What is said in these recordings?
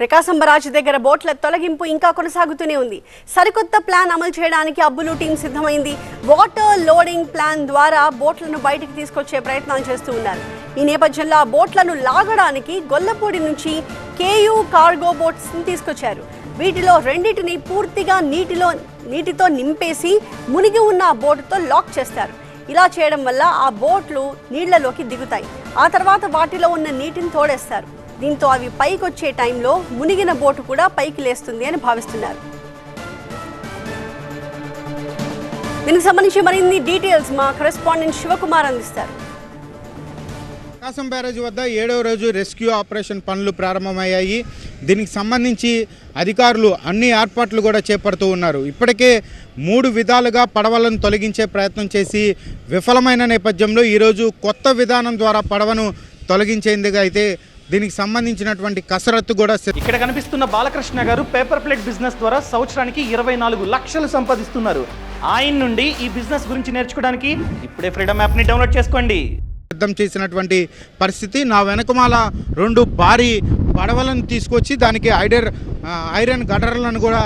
ప్రకాశం barrage దగ్గర బోట్ల తొలగింపు ఇంకా కొనసాగుతూనే ఉంది. సరికొత్త ప్లాన్ అమలు చేయడానికి అబ్బులు టీం సిద్ధమైంది. వాటర్ లోడింగ్ ప్లాన్ ద్వారా బోట్లను బయటికి తీసుకొచ్చే ప్రయత్నాలు చేస్తూ ఉన్నారు. ఈ నేపథ్యంలో ఆ బోట్లను లాగడానికి గొల్లపూడి నుంచి కేయూ కార్గో బోట్స్ తీసుకొచ్చారు. వీటిలో రెండింటిని పూర్తిగా నీటిలో నీటితో నింపేసి మునిగి ఉన్న ఆ బోటుతో లాక్ చేస్తారు. ఇలా చేయడం వల్ల ఆ బోట్లు నీళ్ళలోకి దిగుతాయి. ఆ తర్వాత వాటిలో ఉన్న నీటిని తోడేస్తారు. దీంతో అవి పైకి వచ్చే టైంలో మునిగిన బోటు కూడా పైకి లేస్తుంది అని భావిస్తున్నారు. దీనికి సంబంధించి మరిన్ని డీటెయిల్స్ మా కరెస్పాండెంట్ శివకుమార్ అందిస్తారు. ప్రకాశం బ్యారేజ్ వద్ద ఏడవ రోజు రెస్క్యూ ఆపరేషన్ పనులు ప్రారంభమయ్యాయి. దీనికి సంబంధించి అధికారులు అన్ని ఏర్పాట్లు కూడా చేపడుతూ ఉన్నారు. ఇప్పటికే మూడు విధాలుగా పడవలను తొలగించే ప్రయత్నం చేసి విఫలమైన నేపథ్యంలో ఈరోజు కొత్త విధానం ద్వారా పడవను తొలగించేందుకు అయితే దీనికి సంబంధించినటువంటి కసరత్తు కూడా ఇక్కడ కనిపిస్తున్న బాలకృష్ణ గారు పేపర్ ప్లేట్ బిజినెస్ ద్వారా సంవత్సరానికి ఇరవై నాలుగు లక్షలు సంపాదిస్తున్నారు. ఆయన నుండి ఈ బిజినెస్ గురించి నేర్చుకోవడానికి ఇప్పుడే ఫ్రీడమ్ యాప్ని డౌన్లోడ్ చేసుకోండి. సిద్ధం చేసినటువంటి పరిస్థితి. నా వెనకమాల రెండు భారీ పడవలను తీసుకొచ్చి దానికి ఐడర్ ఐరన్ గడర్లను కూడా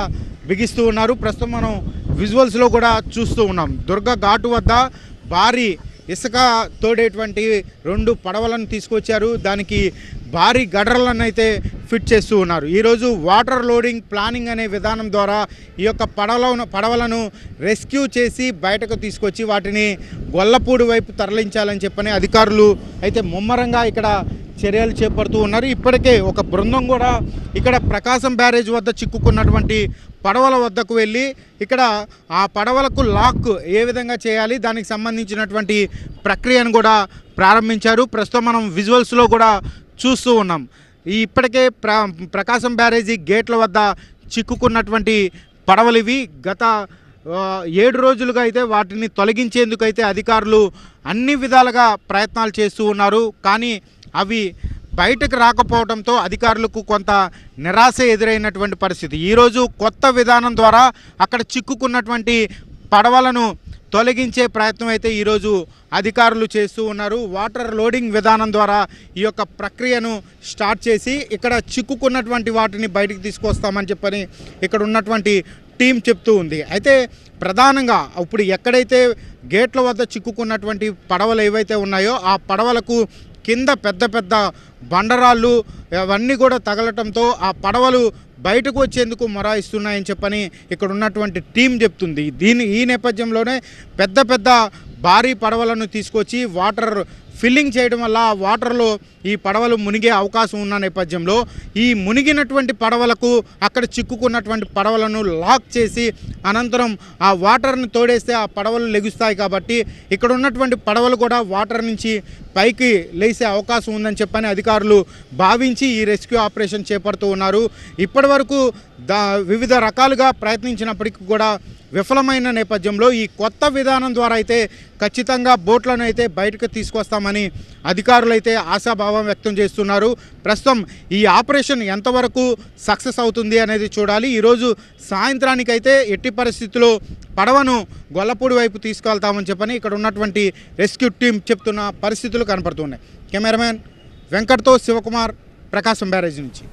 బిగిస్తూ ఉన్నారు. ప్రస్తుతం మనం విజువల్స్లో కూడా చూస్తూ ఉన్నాం. దుర్గా ఘాటు వద్ద భారీ ఇసుక తోడేటువంటి రెండు పడవలను తీసుకొచ్చారు. దానికి భారీ గడ్రలనైతే అయితే ఫిట్ చేస్తూ ఉన్నారు. ఈరోజు వాటర్ లోడింగ్ ప్లానింగ్ అనే విధానం ద్వారా ఈ యొక్క పడవలను పడవలను రెస్క్యూ చేసి బయటకు తీసుకొచ్చి వాటిని గొల్లపూడి వైపు తరలించాలని చెప్పని అధికారులు అయితే ముమ్మరంగా ఇక్కడ చర్యలు చేపడుతూ ఉన్నారు. ఇప్పటికే ఒక బృందం కూడా ఇక్కడ ప్రకాశం బ్యారేజ్ వద్ద చిక్కుకున్నటువంటి పడవల వద్దకు వెళ్ళి ఇక్కడ ఆ పడవలకు లాక్ ఏ విధంగా చేయాలి దానికి సంబంధించినటువంటి ప్రక్రియను కూడా ప్రారంభించారు. ప్రస్తుతం మనం విజువల్స్లో కూడా చూస్తూ ఉన్నాం. ఈ ఇప్పటికే ప్ర ప్రకాశం బ్యారేజీ గేట్ల వద్ద చిక్కుకున్నటువంటి పడవలు ఇవి. గత ఏడు రోజులుగా అయితే వాటిని తొలగించేందుకు అయితే అధికారులు అన్ని విధాలుగా ప్రయత్నాలు చేస్తూ ఉన్నారు. కానీ అవి బయటకు రాకపోవడంతో అధికారులకు కొంత నిరాశ ఎదురైనటువంటి పరిస్థితి. ఈరోజు కొత్త విధానం ద్వారా అక్కడ చిక్కుకున్నటువంటి పడవలను తొలగించే ప్రయత్నం అయితే ఈరోజు అధికారులు చేస్తూ ఉన్నారు. వాటర్ లోడింగ్ విధానం ద్వారా ఈ యొక్క ప్రక్రియను స్టార్ట్ చేసి ఇక్కడ చిక్కుకున్నటువంటి వాటిని బయటికి తీసుకొస్తామని చెప్పని ఇక్కడ ఉన్నటువంటి టీం చెప్తూ ఉంది. అయితే ప్రధానంగా ఇప్పుడు ఎక్కడైతే గేట్ల వద్ద చిక్కుకున్నటువంటి పడవలు ఏవైతే ఉన్నాయో ఆ పడవలకు కింద పెద్ద పెద్ద బండరాళ్ళు అవన్నీ కూడా తగలటంతో ఆ పడవలు బయటకు వచ్చేందుకు మొరాయిస్తున్నాయని చెప్పని ఇక్కడ ఉన్నటువంటి టీం చెప్తుంది. దీని ఈ నేపథ్యంలోనే పెద్ద పెద్ద భారీ పడవలను తీసుకొచ్చి వాటర్ ఫిల్లింగ్ చేయడం వల్ల వాటర్లో ఈ పడవలు మునిగే అవకాశం ఉన్న నేపథ్యంలో ఈ మునిగినటువంటి పడవలకు అక్కడ చిక్కుకున్నటువంటి పడవలను లాక్ చేసి అనంతరం ఆ వాటర్ని తోడేస్తే ఆ పడవలు లెగుస్తాయి కాబట్టి ఇక్కడ ఉన్నటువంటి పడవలు కూడా వాటర్ నుంచి పైకి లేసే అవకాశం ఉందని చెప్పని అధికారులు భావించి ఈ రెస్క్యూ ఆపరేషన్ చేపడుతూ ఉన్నారు. ఇప్పటి వరకు వివిధ రకాలుగా ప్రయత్నించినప్పటికీ కూడా విఫలమైన నేపథ్యంలో ఈ కొత్త విధానం ద్వారా అయితే ఖచ్చితంగా బోట్లను అయితే బయటకు తీసుకొస్తాం చేస్తామని అధికారులైతే ఆశాభావం వ్యక్తం చేస్తున్నారు. ప్రస్తుతం ఈ ఆపరేషన్ ఎంతవరకు సక్సెస్ అవుతుంది అనేది చూడాలి. ఈరోజు సాయంత్రానికైతే ఎట్టి పరిస్థితుల్లో పడవను గొల్లపూడి వైపు తీసుకెళ్తామని చెప్పని ఇక్కడ ఉన్నటువంటి రెస్క్యూ టీం చెప్తున్న పరిస్థితులు కనపడుతున్నాయి. కెమెరామ్యాన్ వెంకట్తో శివకుమార్ ప్రకాశం బ్యారేజ్ నుంచి.